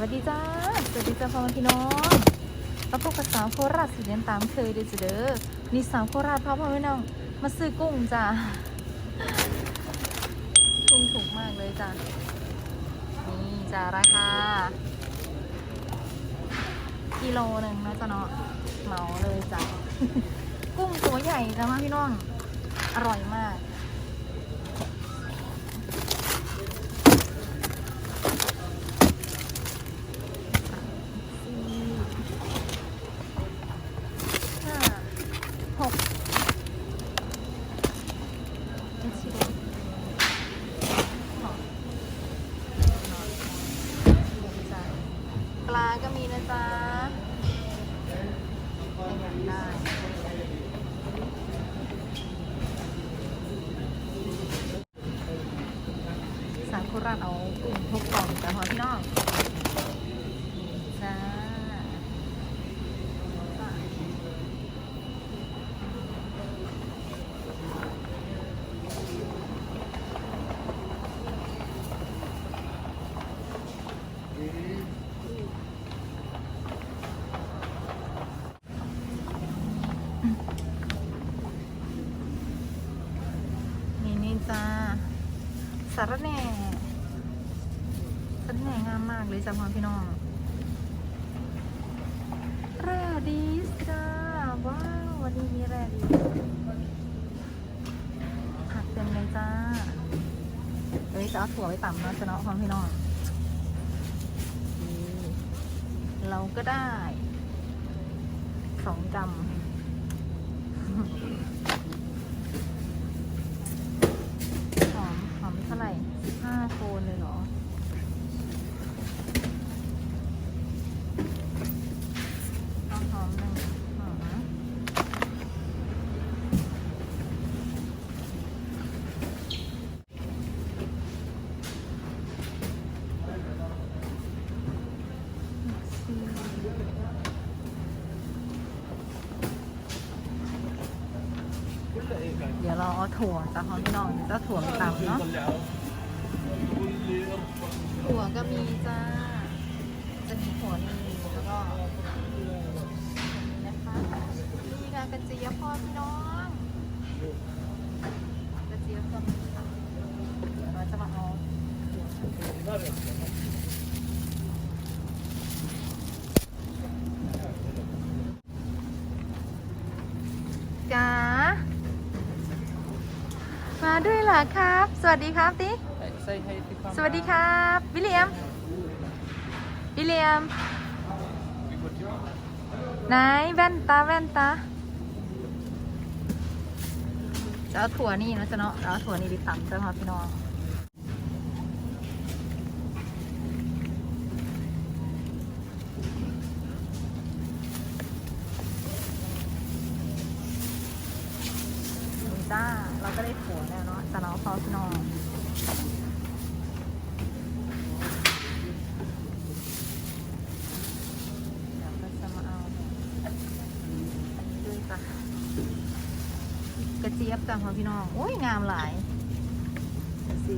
วัสดีจ้า สวัสดีจ้าพ่อแม่พี่น้องมาพบกับสาวโคราชสุดย็นตามเคยเด้อจ้เด้อนี่สาวโคราชพาพ่อแม่พี่น้อง มาซื้อกุ้งจ้ากุ้งถูกมากเลยจ้านี่จ้าราคา กิโลหนึ่งนะจ๊ะเนาะ เหมาเลยจ้ะกุ้งตัวใหญ่จ้าพ่อพี่น้อง อร่อยมาก สี่ห้าหกเจ็ดสิบสองจ้ะ ปลาก็มีนะจ๊ะยังอยากได้สามโคราชเอากุ้งทุกกล่องแต่พอพี่น้อง จ้านี่นี่จ้า สารแหน่สารแหน่งามมากเลยจ้าพ่อพี่น้องแร่ดีสจ้าว้าววันนี้มีแร่ดีผักเต็มเลยจ้าเฮ้ยจะเอาถั่วไปต่ำเนาะจะเนาะความพี่น้องเราก็ได้สองกำหอมหอมเท่าไหร่สิบห้าโคนเลยเหรอ เอาหอมหนึ่งหอมนะเดี๋ยวเราเอา ถั่วจากของพี่น้องเจ้าถั่วตำเนาะถั่วก็มีจ้า จะมีถั่วนี่แล้วก็นะคะนี่ค่ะกระเจี๊ยบพ่อพี่น้องกระเจี๊ยบก็มีค่ะเดี๋ยวเราจะมาเอาจ๋ามา ด้วยเหรอครับ สวัสดีครับติ Say hey to come สวัสดีครับวิลเลียมวิลเลียมไหนแว่นตาแว่นตาจะเอาถั่วนี่นะจะเนาะจะเอาถั่วนี่ไปตำจะพาพี่น้อง นี่จ้า เราก็ได้ถั่วแล้วเนาะจะเนาะพอพี่น้อง เดี๋ยวก็จะมาเอา ด้วยจ้ะกระเจี๊ยบจ้ะพ่อพี่น้อง โอ้ยงามหลายสิ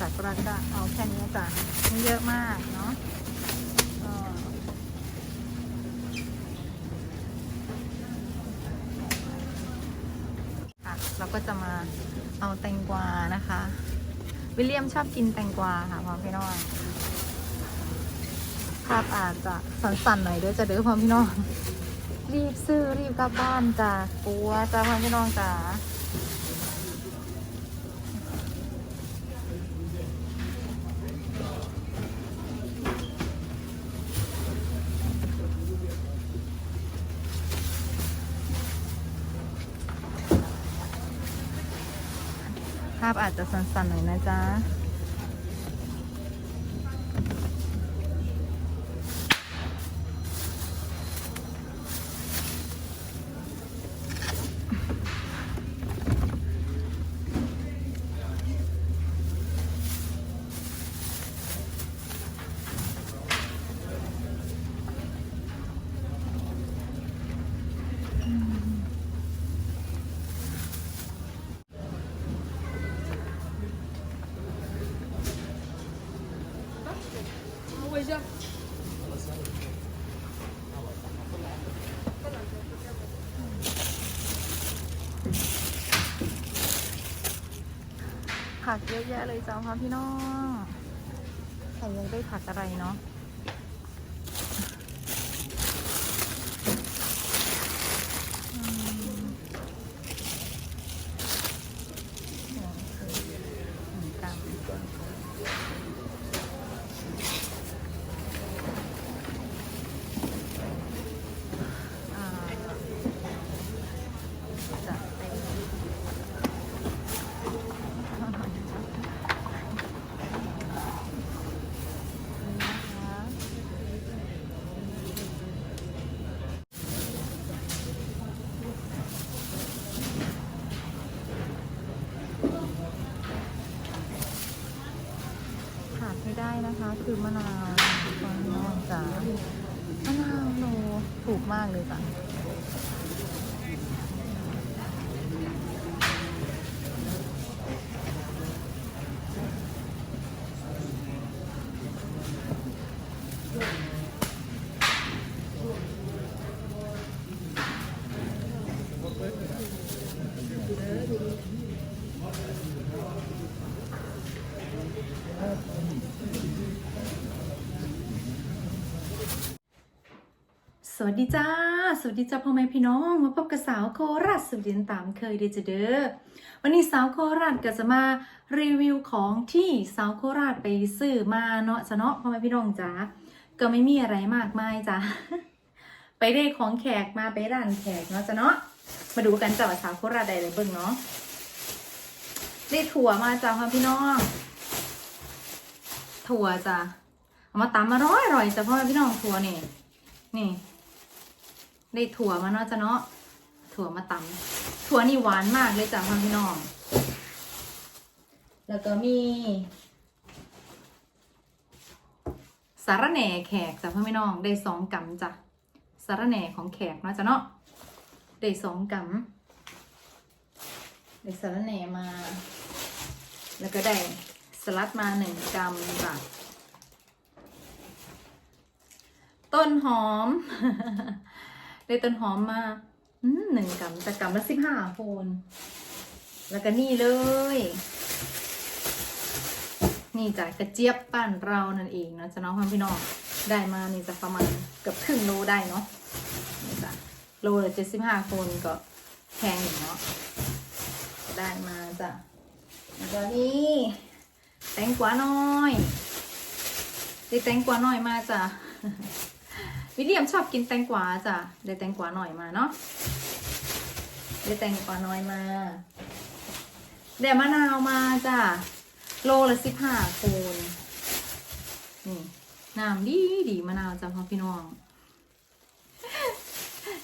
จากกระดาษเอาแค่นี้จ้ะไม่เยอะมากเนาะเราก็จะมาเอาแตงกวานะคะ วิลเลียมชอบกินแตงกวาค่ะพ่อพี่น้องภาพอาจจะสั่นๆหน่อยเด้วยจะเด้อพ่อพี่น้อง รีบซื้อรีบกลับบ้านจ้ะกลัวจ้ะพ่อพี่น้องจ้ะาพอาจจะสั่นๆหน่อยนะจ๊ะ Hocam. Thank ผักเยอะแยะเลยจ้าพี่น้องแต่ยังได้ผักอะไรเนาะ คะคือมะนาวตอนนี้องจ๋ามะนาวโลถูกมากเลยจ้ะ สวัสดีจ้า สวัสดีจ้าพ่อแม่พี่น้อง มาพบกับสาวโคราชสุดเด่นตามเคยเดจะเด้อ วันนี้สาวโคราชก็จะมารีวิวของที่สาวโคราชไปซื้อมาเนาะจะเนาะพ่อแม่พี่น้องจ้าก็ไม่มีอะไรมากมายจ้าไปได้ของแขกมาไปร้านแขกเนาะจะเนาะ มาดูกันจ้าว่าสาวโคราชได้อะไรเบิ่งเนาะ ได้ถั่วมาจ้าพ่อพี่น้อง ถั่วจ้ะเอามาตำมาร้อยอร่อยจ้ะพ่อแม่พี่น้องถั่วนี่นี่ ได้ถั่วมาเนาะจ้ะเนาะถั่วมาตำถั่วนี่หวานมากเลยจ้ะพ่อพี่น้อง แล้วก็มีสาระแหน่แขกจ้ะพ่อพี่น้องได้สองกำจ้ะสาระแหน่ของแขกเนาะจ้ะเนาะได้สองกำได้สาระแหน่มา แล้วก็ได้สลัดมาหนึ่งกำจ้ะต้นหอม ได้ต้นหอมมาหนึ่งกำแต่กำละสิบห้าโคนแล้วก็นี่เลย นี่จ้ะกระเจี๊ยบป้านเรานั่นเองนะจะน้องพ่อพี่น้องได้มานี่จะประมาณเกือบครึ่งโลได้เนาะนี่จ้ะโลละเจ็ดสิบห้าคนก็แพงอยู่เนาะได้มาจ้ะแล้วก็นี่แตงกวาน้อยได้แตงกวาน้อยมาจ้ะ วิลเลียมชอบกินแตงกวาจ้ะได้แตงกวาหน่อยมาเนาะได้แตงกวาน้อยมาได้มะนาวมาจ้ะโลละสิบห้าโคนนี่น้ำดีดีมะนาวจ้ะพ่อพี่น้อง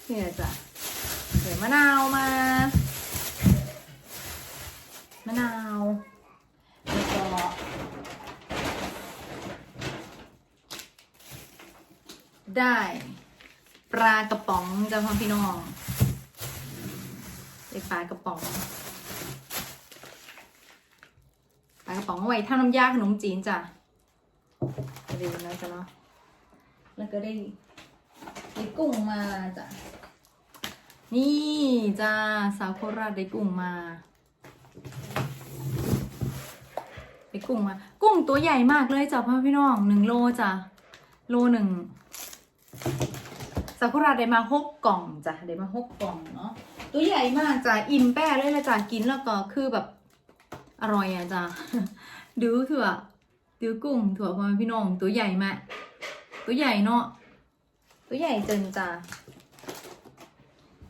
เนี่ยจ้ะเดี๋ยวมะนาวมามะนาวก็ ได้ปลากระป๋องจ้าพ่อพี่น้องได้ปลากระป๋องปลากระป๋องไว้ทำน้ำยาขนมจีนจ้ะเดี๋ยวนะจ้ะเนาะแล้วก็ได้ได้กุ้งมาจ้ะนี่จ้าสาวโคราชได้กุ้งมาได้กุ้งมา กุ้งตัวใหญ่มากเลยจ้ะพ่อพี่น้องหนึ่งโลจ้ะโลหนึ่ง ซากุระได้มาหกกล่องจ้ะได้มาหกกล่องเนาะตัวใหญ่มากจ้ะอิ่มแป้เลยละจ้ะกินแล้วก็คือแบบอร่อยอะจ้ะดูคือแบบดูกุ้งถั่วพ่อพี่น้องตัวใหญ่มากตัวใหญ่เนาะตัวใหญ่จนจ้ะ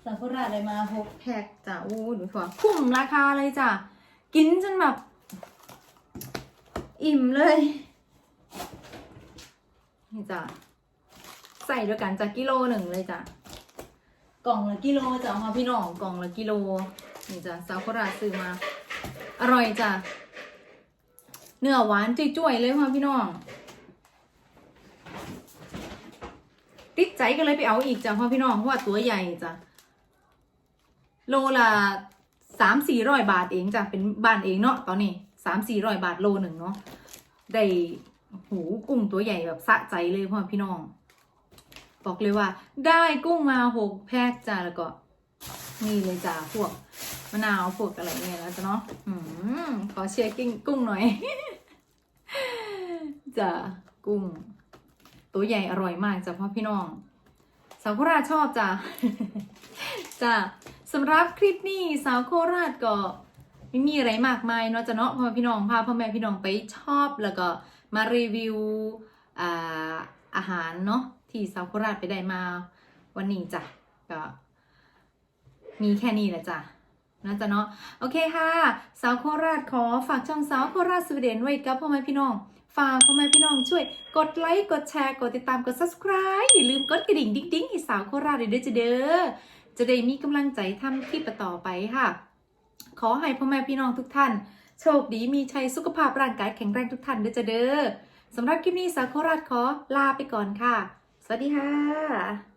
ซากุระได้มาหกแพ็คจ้ะอู้ดูถั่วคุ้มราคาเลยจ้ะกินจนแบบ อิ่มเลยนี่จ้ะ ใส่ด้วยกันจากกิโลหนึ่งเลยจ้ะกล่องละกิโลจ้ะค่ะพี่น้องกล่องละกิโลนี่จ้ะซากุระซื้อมา อร่อยจ้ะเนื้อหวานจุ้ยๆเลยค่ะพี่น้องติดใจก็เลยไปเอาอีกจ้ะพ่อพี่น้องเพราะว่าตัวใหญ่จ้ะโลละสามสี่ร้อยบาทเองจ้ะเป็นบ้านเองเนาะตอนนี้สามสี่ร้อยบาทโลหนึ่งเนาะได้หูกุ้งตัวใหญ่แบบสะใจเลยพ่อพี่น้อง บอกเลยว่า ได้กุ้งมาหกแพ็คจ้าแล้วก็นี่เลยจ้าพวกมะนาวพวกอะไรเนี่ยแล้วจ้ะเนาะอืมขอเชียร์กิ้งกุ้งหน่อยจ้ะกุ้ง ตัวใหญ่อร่อยมากจ้ะพ่อพี่น้องสาวโคราชชอบจ้ะจ้ะสำหรับคลิปนี้สาวโคราชก็ไม่มีอะไรมากมายเนาะจ้ะเนาะพ่อพี่น้องพาพ่อแม่พี่น้องไปชอบแล้วก็มารีวิวอ่าอาหารเนาะ ที่สาวโคราชไปได้มาวันนี้จ้ะก็มีแค่นี้แหละจ้ะนะจ๊ะเนาะโอเคค่ะ สาวโคราชขอฝากช่องสาวโคราชสวีเดนไว้กับพ่อแม่พี่น้อง ฝากพ่อแม่พี่น้องช่วย กดไลค์กดแชร์กดติดตามกด subscribe อย่าลืมกดกระดิ่งดิ้งดิ้งให้สาวโคราชด้วยจะเด้อจะได้มีกำลังใจทำคลิปต่อไปค่ะ ขอให้พ่อแม่พี่น้องทุกท่าน โชคดีมีชัยสุขภาพร่างกายแข็งแรงทุกท่านด้วยจะเด้อสำหรับคลิปนี้สาวโคราชขอลาไปก่อนค่ะ สวัสดีค่ะ